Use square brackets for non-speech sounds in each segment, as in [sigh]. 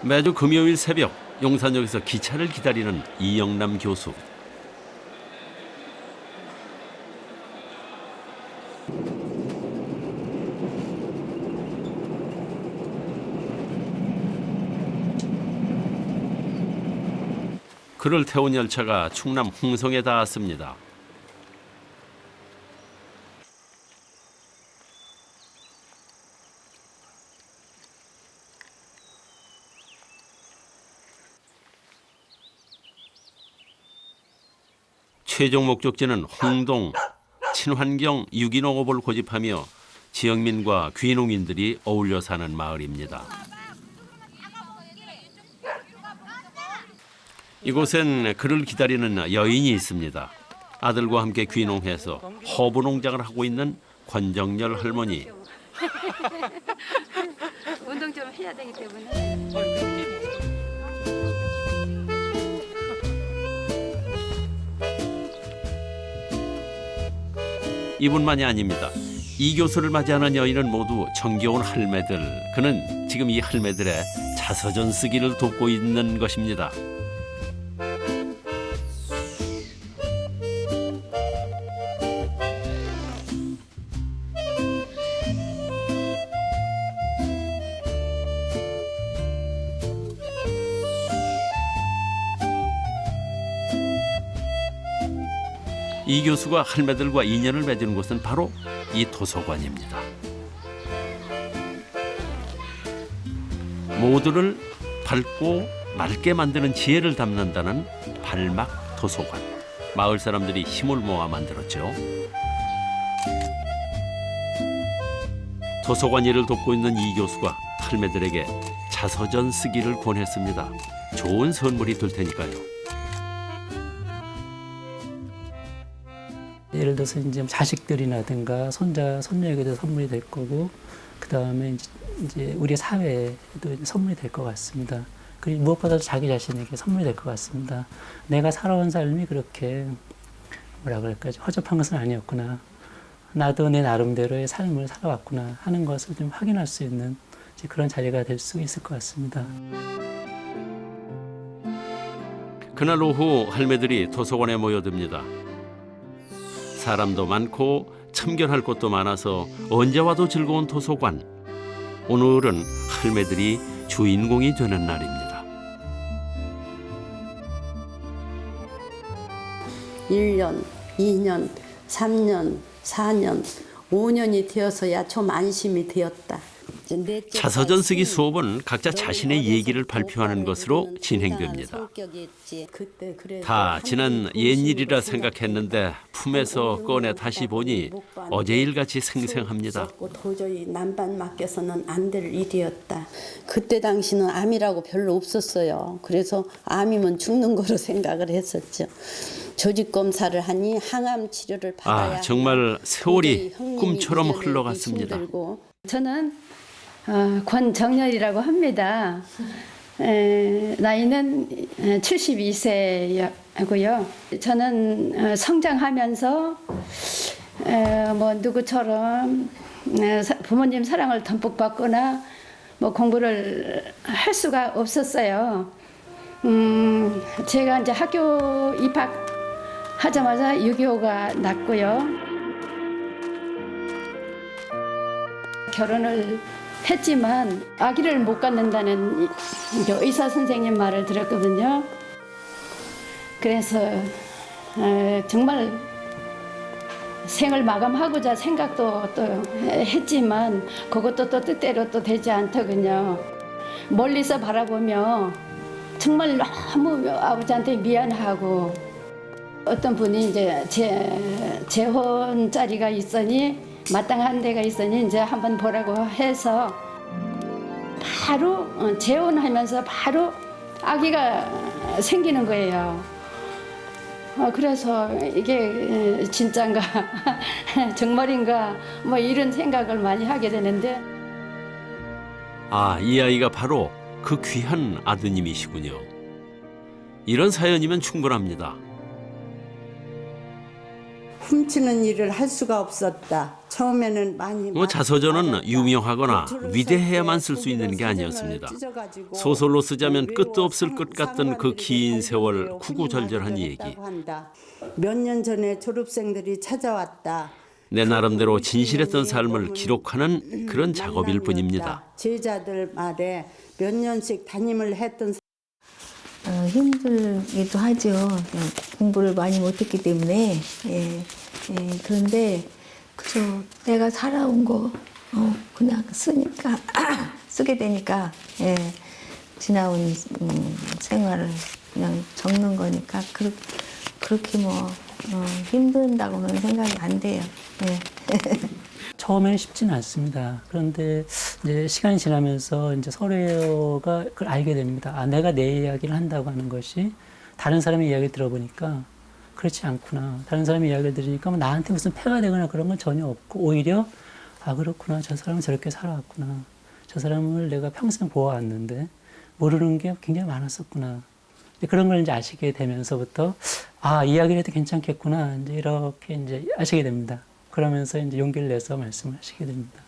매주 금요일 새벽 용산역에서 기차를 기다리는 이영남 교수. 그를 태운 열차가 충남 홍성에 닿았습니다. 최종 목적지는 홍동 친환경 유기농업을 고집하며 지역민과 귀농인들이 어울려 사는 마을입니다. 이곳엔 그를 기다리는 여인이 있습니다. 아들과 함께 귀농해서 허브 농장을 하고 있는 권정열 할머니. [laughs] 운동 좀 해야 되기 때문에. 이분만이 아닙니다. 이 교수를 맞이하는 여인은 모두 정겨운 할매들. 그는 지금 이 할매들의 자서전 쓰기를 돕고 있는 것입니다. 이 교수가 할매들과 인연을 맺은 곳은 바로 이 도서관입니다. 모두를 밝고 맑게 만드는 지혜를 담는다는 발막 도서관. 마을 사람들이 힘을 모아 만들었죠. 도서관 일을 돕고 있는 이 교수가 할매들에게 자서전 쓰기를 권했습니다. 좋은 선물이 될 테니까요. 들어서 이제 자식들이라든가 손자 손녀에게도 선물이 될 거고 그 다음에 이제 우리 사회에도 선물이 될 것 같습니다. 그리고 무엇보다도 자기 자신에게 선물이 될 것 같습니다. 내가 살아온 삶이 그렇게 뭐라 그럴까 허접한 것은 아니었구나. 나도 내 나름대로의 삶을 살아왔구나 하는 것을 좀 확인할 수 있는 그런 자리가 될 수 있을 것 같습니다. 그날 오후 할매들이 도서관에 모여듭니다. 사람도 많고 참견할 곳도 많아서 언제 와도 즐거운 도서관. 오늘은 할매들이 주인공이 되는 날입니다. 일년이년삼년사년오년이 되어서야 좀 안심이 되었다. 자서전 쓰기 수업은 각자 자신의 얘기를 발표하는 못 것으로 진행됩니다. 다한 지난 옛일이라 생각했는데 품에서 한 꺼내 다시 못 보니 못 봤는데 어제 일같이 수업이 생생합니다. 도저히 남반 맡겨서는 안 될 일이었다. 그때 당시는 암이라고 별로 없었어요. 그래서 암이면 죽는 거로 [laughs] 생각을 했었죠. 조직 검사를 하니 항암 치료를 받아야 아, 정말 세월이 꿈처럼 흘러갔습니다. 저는 어, 권정열이라고 합니다. 에, 나이는 72세고요. 저는 어, 성장하면서 에, 뭐 누구처럼 부모님 사랑을 듬뿍 받거나 뭐 공부를 할 수가 없었어요. 음, 제가 이제 학교 입학하자마자 6.25가 났고요. 결혼을 했지만 아기를 못 갖는다는 이- 이제 의사 선생님 말을 들었거든요. 그래서 에, 정말 생을 마감하고자 생각도 또 했지만 그것도 또 뜻대로 또 되지 않더군요. 멀리서 바라보며 정말 너무 아버지한테 미안하고 어떤 분이 이제 재, 재혼 자리가 있으니 마땅한 데가 있으니 이제 한번 보라고 해서 바로 어, 재혼하면서 바로 아기가 생기는 거예요. 어, 그래서 이게 진짠가 [laughs] 정말인가 뭐 이런 생각을 많이 하게 되는데 아, 이 아이가 바로 그 귀한 아드님이시군요. 이런 사연이면 충분합니다. 훔치는 일을 할 수가 없었다. 처음에는 많이 뭐 자서전은. 유명하거나 위대해야만 쓸 수 있는 게 아니었습니다. 소설로 쓰자면 그리고 끝도 없을 상- 것 같던 그 긴 세월 구구절절한 얘기. 몇 년 전에 졸업생들이 찾아왔다. 내 나름대로 진실했던 삶을 기록하는 그런 작업일 뿐입니다. 제자들 말에 몇 년씩 담임을 했던 어, 힘들기도 하죠. 예, 공부를 많이 못했기 때문에. 예, 예, 그런데 그저 내가 살아온 거 어, 그냥 쓰니까 [clears throat] 쓰게 되니까 예, 지나온 음, 생활을 그냥 적는 거니까 그, 그렇게 뭐 어, 힘든다고는 생각이 안 돼요. 예. [laughs] 처음에는 쉽지는 않습니다. 그런데 이제 시간이 지나면서 이제 서로가 그걸 알게 됩니다. 아, 내가 내 이야기를 한다고 하는 것이 다른 사람의 이야기를 들어보니까 그렇지 않구나. 다른 사람의 이야기를 들으니까 뭐 나한테 무슨 폐가 되거나 그런 건 전혀 없고 오히려 아, 그렇구나. 저 사람은 저렇게 살아왔구나. 저 사람을 내가 평생 보아왔는데 모르는 게 굉장히 많았었구나. 그런 걸 이제 아시게 되면서부터 아, 이야기를 해도 괜찮겠구나. 이제 이렇게 이제 아시게 됩니다. 그러면서 이제 용기를 내서 말씀을 하시게 됩니다.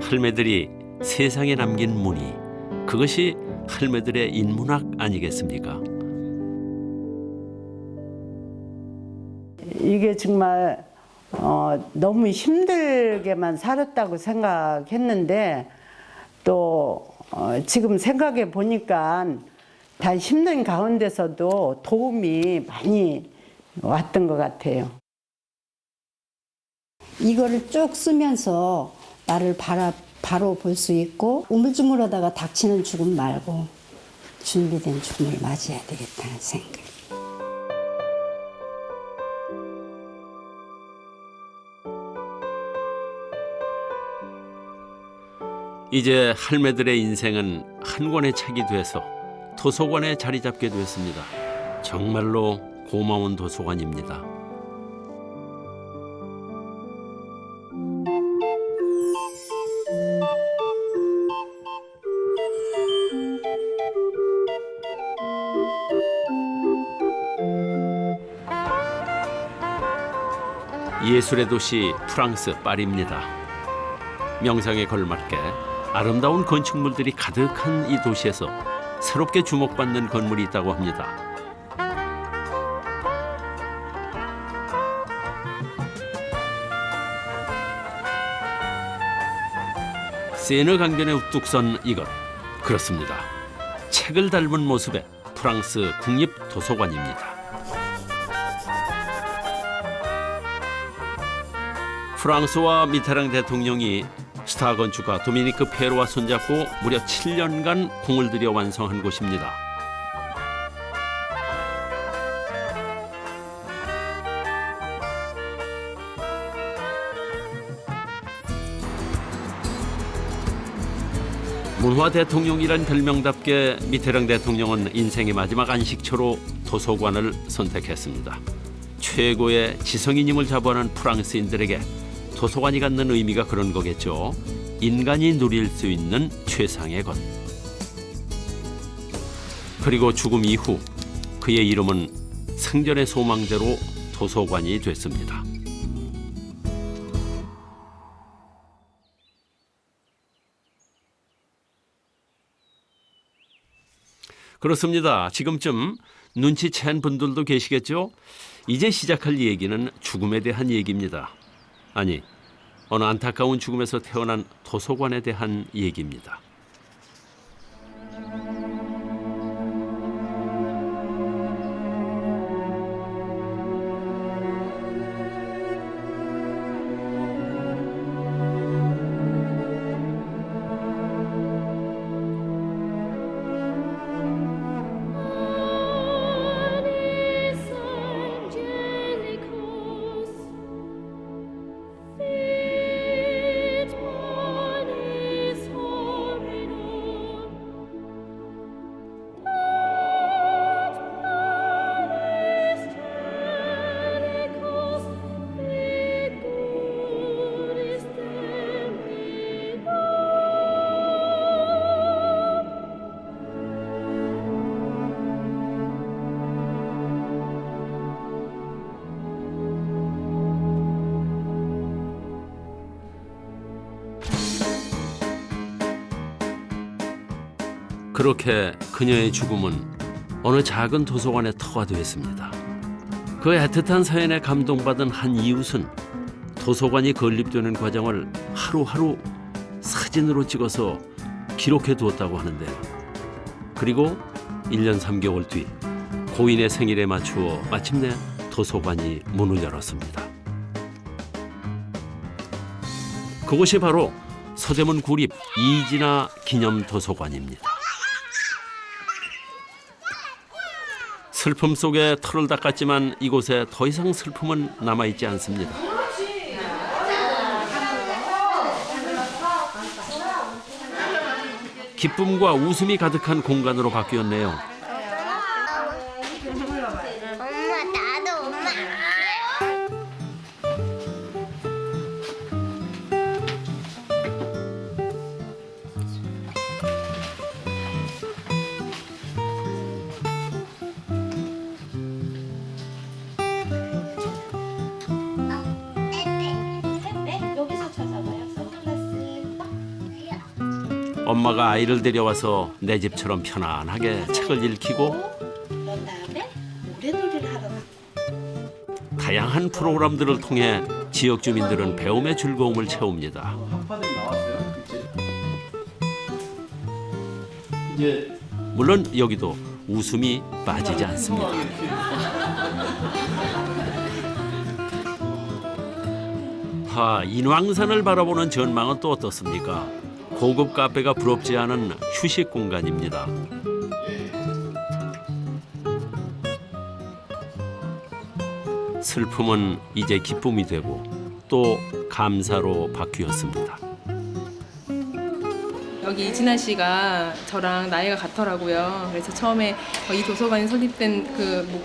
할매들이 세상에 남긴 무늬 그것이 할매들의 인문학 아니겠습니까? 이게 정말 어, 너무 힘들게만 살았다고 생각했는데 또 어, 지금 생각해 보니까 다 힘든 가운데서도 도움이 많이 왔던 것 같아요. 이거를 쭉 쓰면서 나를 바라, 바로 볼 수 있고 우물쭈물하다가 닥치는 죽음 말고 준비된 죽음을 맞이해야 되겠다는 생각. 이제 할매들의 인생은 한 권의 책이 돼서 도서관에 자리 잡게 됐습니다. 정말로 고마운 도서관입니다. 예술의 도시 프랑스 파리입니다. 명상에 걸맞게 아름다운 건축물들이 가득한 이 도시에서 새롭게 주목받는 건물이 있다고 합니다. 세너 강변에 우뚝 선 이것 그렇습니다. 책을 닮은 모습의 프랑스 국립 도서관입니다. 프랑스와 미테랑 대통령이 스타 건축가 도미니크 페로와 손잡고 무려 7년간 공을 들여 완성한 곳입니다. 문화 대통령이란 별명답게 미테랑 대통령은 인생의 마지막 안식처로 도서관을 선택했습니다. 최고의 지성인임을 자부하는 프랑스인들에게 도서관이 갖는 의미가 그런 거겠죠. 인간이 누릴 수 있는 최상의 것. 그리고 죽음 이후 그의 이름은 생전의 소망대로 도서관이 됐습니다. 그렇습니다. 지금쯤 눈치챈 분들도 계시겠죠? 이제 시작할 얘기는 죽음에 대한 얘기입니다. 아니, 어느 안타까운 죽음에서 태어난 도서관에 대한 얘기입니다. 그렇게 그녀의 죽음은 어느 작은 도서관의 터가 되었습니다. 그 애틋한 사연에 감동받은 한 이웃은 도서관이 건립되는 과정을 하루하루 사진으로 찍어서 기록해 두었다고 하는데요. 그리고 1년 3개월 뒤 고인의 생일에 맞추어 마침내 도서관이 문을 열었습니다. 그곳이 바로 서대문 구립 이진아 기념 도서관입니다. 슬픔 속에 털을 닦았지만 이곳에 더 이상 슬픔은 남아있지 않습니다. 기쁨과 웃음이 가득한 공간으로 바뀌었네요. 엄마가 아이를 데려와서 내 집처럼 편안하게 책을 읽히고 다양한 프로그램들을 통해 지역 주민들은 배움의 즐거움을 채웁니다. 물론 여기도 웃음이 빠지지 않습니다. 하, 인왕산을 바라보는 전망은 또 어떻습니까? 고급 카페가 부럽지 않은 휴식 공간입니다. 슬픔은 이제 기쁨이 되고 또 감사로 바뀌었습니다. 여기 이진아 씨가 저랑 나이가 같더라고요. 그래서 처음에 어, 이 도서관이 설립된 그 뭐,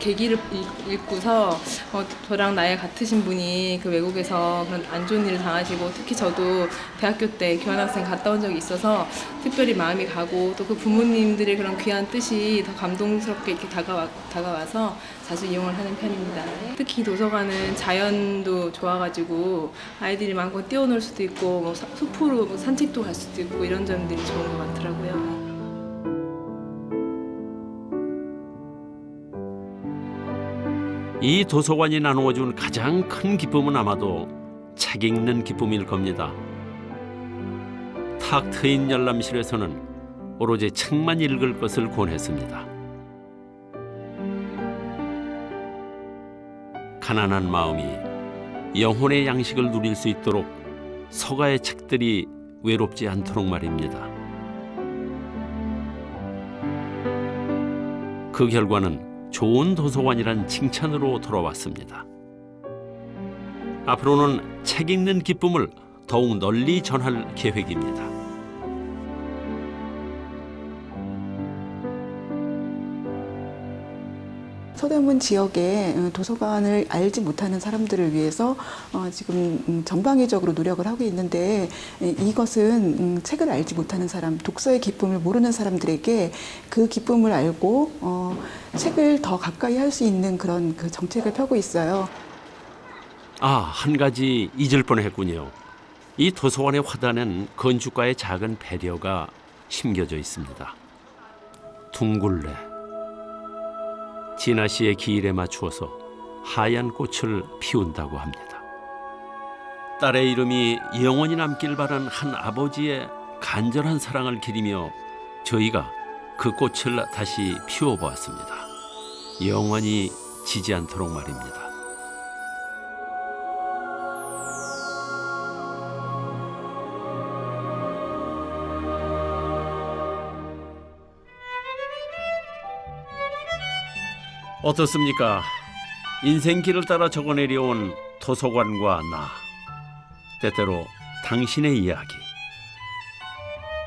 계기를 읽- 읽고서 어, 저랑 나이가 같으신 분이 그 외국에서 그런 안 좋은 일을 당하시고 특히 저도 대학교 때 교환학생 갔다 온 적이 있어서 특별히 마음이 가고 또 그 부모님들의 그런 귀한 뜻이 더 감동스럽게 이렇게 다가와, 다가와서 자주 이용을 하는 편입니다. 특히 도서관은 자연도 좋아가지고 아이들이 마음껏 뛰어놀 수도 있고 뭐 사- 숲으로 뭐 산책도 갈 수도 있고 이런 점들이 좋은 것 같더라고요. 이 도서관이 나누어준 가장 큰 기쁨은 아마도 책 읽는 기쁨일 겁니다. 탁 트인 열람실에서는 오로지 책만 읽을 것을 권했습니다. 가난한 마음이 영혼의 양식을 누릴 수 있도록 서가의 책들이 외롭지 않도록 말입니다. 그 결과는 좋은 도서관이란 칭찬으로 돌아왔습니다. 앞으로는 책 읽는 기쁨을 더욱 널리 전할 계획입니다. 서대문 지역의 어, 도서관을 알지 못하는 사람들을 위해서 어, 지금 음, 전방위적으로 노력을 하고 있는데 에, 이것은 음, 책을 알지 못하는 사람, 독서의 기쁨을 모르는 사람들에게 그 기쁨을 알고 어, 책을 더 가까이 할 수 있는 그런 그 정책을 펴고 있어요. 아, 한 가지 잊을 뻔했군요. 이 도서관의 화단엔 건축가의 작은 배려가 심겨져 있습니다. 둥굴레. 진아 씨의 기일에 맞추어서 하얀 꽃을 피운다고 합니다. 딸의 이름이 영원히 남길 바란 한 아버지의 간절한 사랑을 기리며 저희가 그 꽃을 다시 피워보았습니다. 영원히 지지 않도록 말입니다. 어떻습니까? 인생길을 따라 적어내려온 도서관과 나. 때때로 당신의 이야기.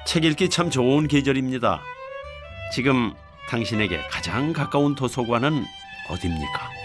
책 읽기 참 좋은 계절입니다. 지금 당신에게 가장 가까운 도서관은 어딥니까?